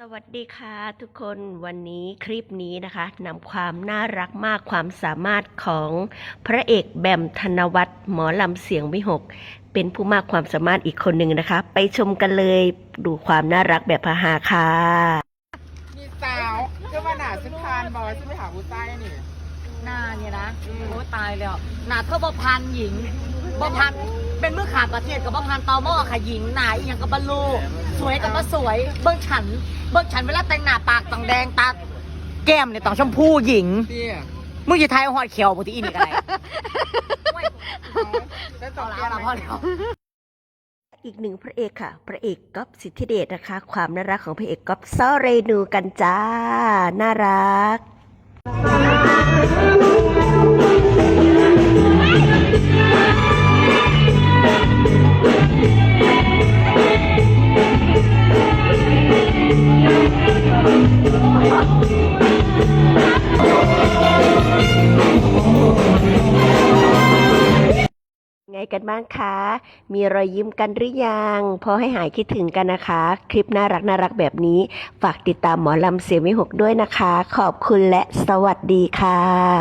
สวัสดีค่ะทุกคนวันนี้คลิปนี้นะคะนำความน่ารักมากความสามารถของพระเอกแบมธนวัฒน์หมอลำเสียงวิหก เป็นผู้มากความสามารถอีกคนหนึ่งนะคะ ไปชมกันเลยดูความน่ารักแบบพาหาค่ะมีสาวก็มาหนาสุดทานบอยซึ่งไปหาผู้ใต้นี่หน้าเนี่ยนะโอ้ตายแล้วหน้าเท่าบ่พันหญิงบ่พัน เป็นเมื่อขาประเทศกับบ่พันตอมอค่ะหญิงหนาอีหยังกับบรรลูสวยกับบ่สวย เบิ่งฉัน เบิ่งฉันเวลาแต่งหน้าปากต้องแดงตาแก้มเนี่ยต้องชมพูหญิงเตี้ยมึงจะทายหอดเขียวบ่ที่อินอีกอะไรได้ต่เอาอละเตี้ยเอาละพอแล้วอีกหนึ่งพระเอกค่ะ พระเอกก๊อฟสิทธิเดชนะคะ ความน่ารักของพระเอกก๊อฟซอเรนูกันจ้า น่ารัก งกันบ้างคะ มีรอยยิ้มกันหรือยัง พอให้หายคิดถึงกันนะคะ คลิปน่ารักน่ารักแบบนี้ ฝากติดตามหมอลำเสียงวิหกด้วยนะคะ ขอบคุณและสวัสดีค่ะ